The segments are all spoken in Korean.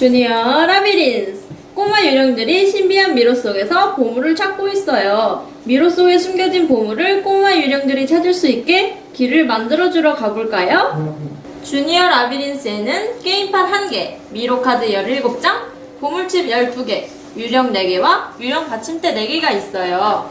주니어 라비린스 꼬마 유령들이 신비한 미로 속에서 보물을 찾고 있어요. 미로 속에 숨겨진 보물을 꼬마 유령들이 찾을 수 있게 길을 만들어주러 가볼까요? 주니어 라비린스에는 게임판 1개, 미로 카드 17장, 보물칩 12개, 유령 4개와 유령 받침대 4개가 있어요.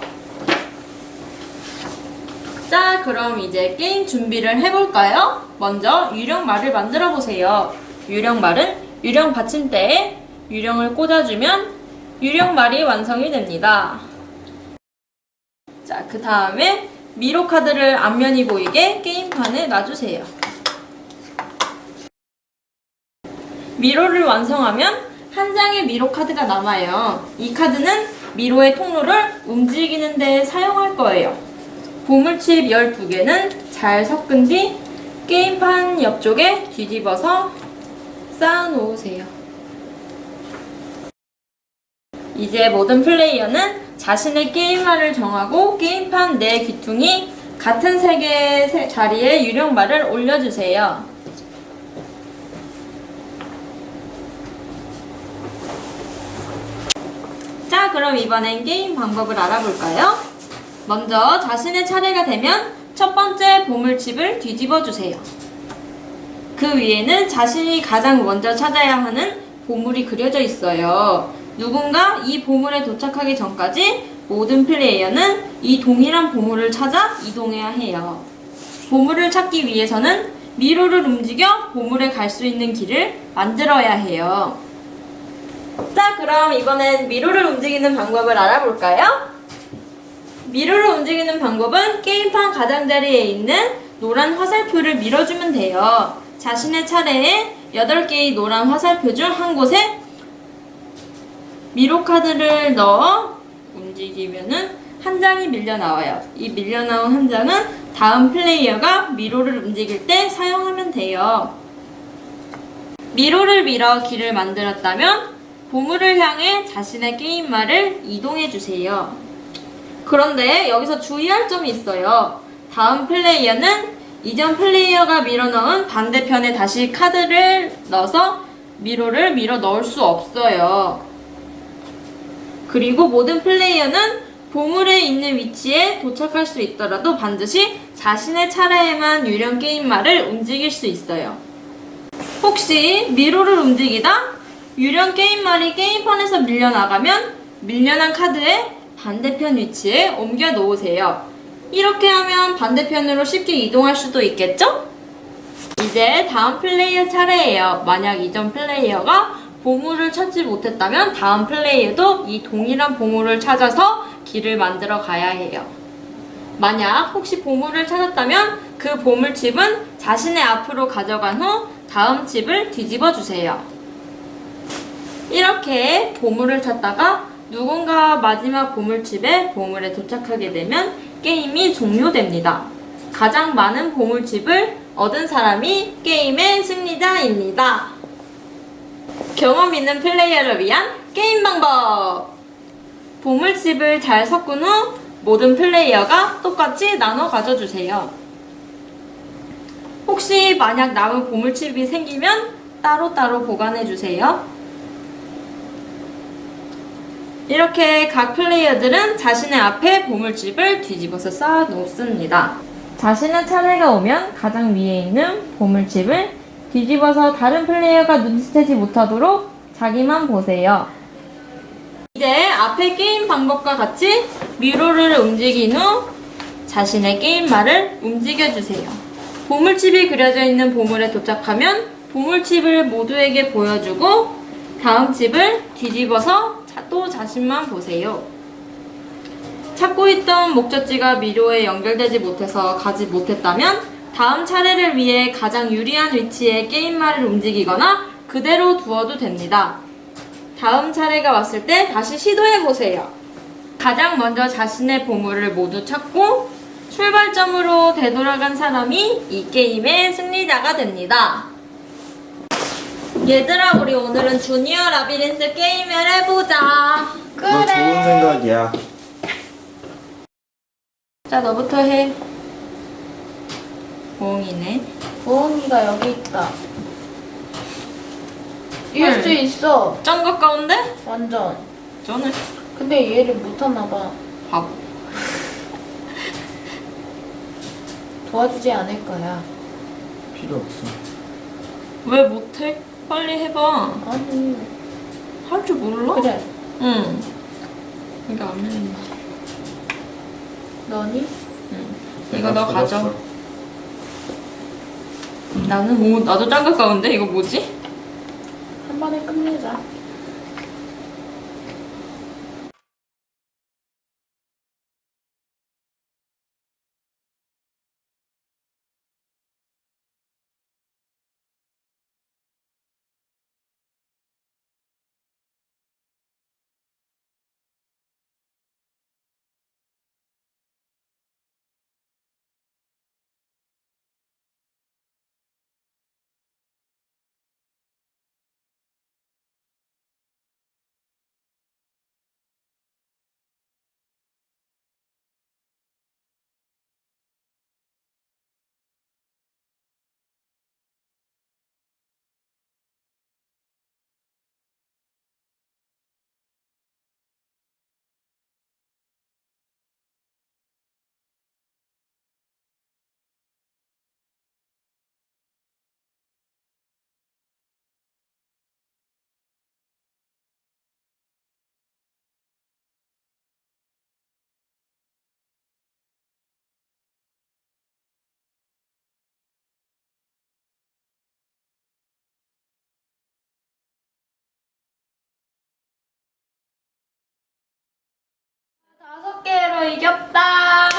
자, 그럼 이제 게임 준비를 해볼까요? 먼저 유령 말을 만들어 보세요. 유령 말은 유령 받침대에 유령을 꽂아주면 유령 말이 완성이 됩니다. 자, 그 다음에 미로 카드를 앞면이 보이게 게임판에 놔주세요. 미로를 완성하면 한 장의 미로 카드가 남아요. 이 카드는 미로의 통로를 움직이는 데 사용할 거예요. 보물칩 12개는 잘 섞은 뒤 게임판 옆쪽에 뒤집어서 쌓아 놓으세요. 이제 모든 플레이어는 자신의 게임말을 정하고 게임판 내 귀퉁이 같은 색의 세- 자리에 유령말을 올려주세요. 자, 그럼 이번엔 게임 방법을 알아볼까요? 먼저 자신의 차례가 되면 첫 번째 보물칩을 뒤집어 주세요. 그 위에는 자신이 가장 먼저 찾아야 하는 보물이 그려져 있어요. 누군가 이 보물에 도착하기 전까지 모든 플레이어는 이 동일한 보물을 찾아 이동해야 해요. 보물을 찾기 위해서는 미로를 움직여 보물에 갈 수 있는 길을 만들어야 해요. 자, 그럼 이번엔 미로를 움직이는 방법을 알아볼까요? 미로를 움직이는 방법은 게임판 가장자리에 있는 노란 화살표를 밀어주면 돼요. 자신의 차례에 8개의 노란 화살표 중 한 곳에 미로 카드를 넣어 움직이면은 한 장이 밀려 나와요. 이 밀려 나온 한 장은 다음 플레이어가 미로를 움직일 때 사용하면 돼요. 미로를 밀어 길을 만들었다면 보물을 향해 자신의 게임말을 이동해 주세요. 그런데 여기서 주의할 점이 있어요. 다음 플레이어는 이전 플레이어가 밀어 넣은 반대편에 다시 카드를 넣어서 미로를 밀어 넣을 수 없어요. 그리고 모든 플레이어는 보물에 있는 위치에 도착할 수 있더라도 반드시 자신의 차례에만 유령 게임말을 움직일 수 있어요. 혹시 미로를 움직이다 유령 게임말이 게임판에서 밀려나가면 밀려난 카드에 반대편 위치에 옮겨 놓으세요. 이렇게 하면 반대편으로 쉽게 이동할 수도 있겠죠? 이제 다음 플레이어 차례예요. 만약 이전 플레이어가 보물을 찾지 못했다면 다음 플레이어도 이 동일한 보물을 찾아서 길을 만들어 가야 해요. 만약 혹시 보물을 찾았다면 그 보물칩은 자신의 앞으로 가져간 후 다음 칩을 뒤집어 주세요. 이렇게 보물을 찾다가 누군가 마지막 보물칩에 보물에 도착하게 되면 게임이 종료됩니다. 가장 많은 보물칩을 얻은 사람이 게임의 승리자입니다. 경험 있는 플레이어를 위한 게임 방법! 보물칩을 잘 섞은 후 모든 플레이어가 똑같이 나눠 가져주세요. 혹시 만약 남은 보물칩이 생기면 따로따로 보관해주세요. 이렇게 각 플레이어들은 자신의 앞에 보물집을 뒤집어서 쌓아 놓습니다. 자신의 차례가 오면 가장 위에 있는 보물집을 뒤집어서 다른 플레이어가 눈치채지 못하도록 자기만 보세요. 이제 앞의 게임 방법과 같이 미로를 움직인 후 자신의 게임말을 움직여주세요. 보물칩이 그려져 있는 보물에 도착하면 보물칩을 모두에게 보여주고 다음 칩을 뒤집어서 자- 또 자신만 보세요. 찾고 있던 목적지가 미로에 연결되지 못해서 가지 못했다면 다음 차례를 위해 가장 유리한 위치에 게임말을 움직이거나 그대로 두어도 됩니다. 다음 차례가 왔을 때 다시 시도해 보세요. 가장 먼저 자신의 보물을 모두 찾고 출발점으로 되돌아간 사람이 이 게임의 승리자가 됩니다. 얘들아, 우리 오늘은 주니어 라비린스 게임을 해보자. 그거 좋은 생각이야. 자, 너부터 해. 보홍이네. 보홍이가 여기 있다. 이길 응. 수 있어. 짱 가까운데? 완전. 저는 근데 얘를 못하나 봐. 바보. 도와주지 않을 거야. 필요 없어. 왜 못해? 빨리 해봐. 아니. 할 줄 몰라? 그래. 응. 이거 안 거. 너니? 응. 이거 너 가져. 나는 뭐 나도 짱 가까운데 이거 뭐지? 한 번에 끝내자. 개로 이겼다.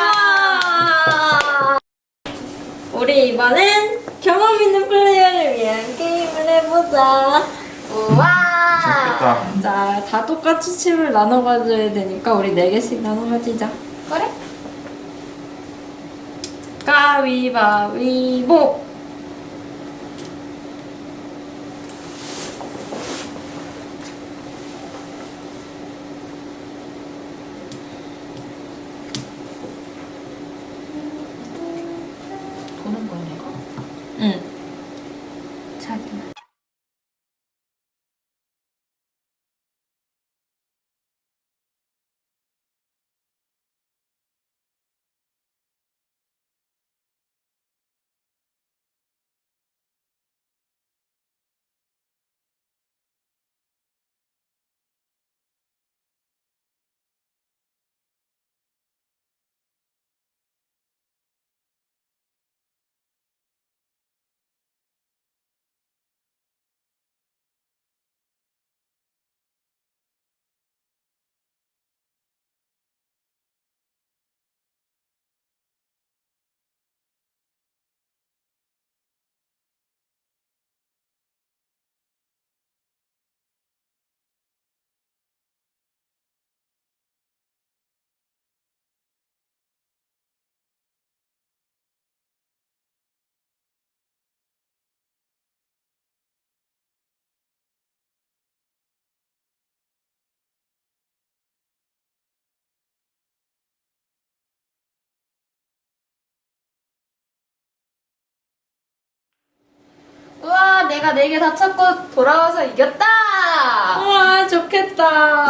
우리 이번엔 경험 있는 플레이어를 위한 게임을 해보자. 우와. 좋겠다. 자, 다 똑같이 칩을 나눠 가져야 되니까 우리 네 개씩 나눠 가지자. 그래? 가위바위보. 도는 거야 내가? 응. 내가 네 개 다 찾고 돌아와서 이겼다. 우와, 좋겠다.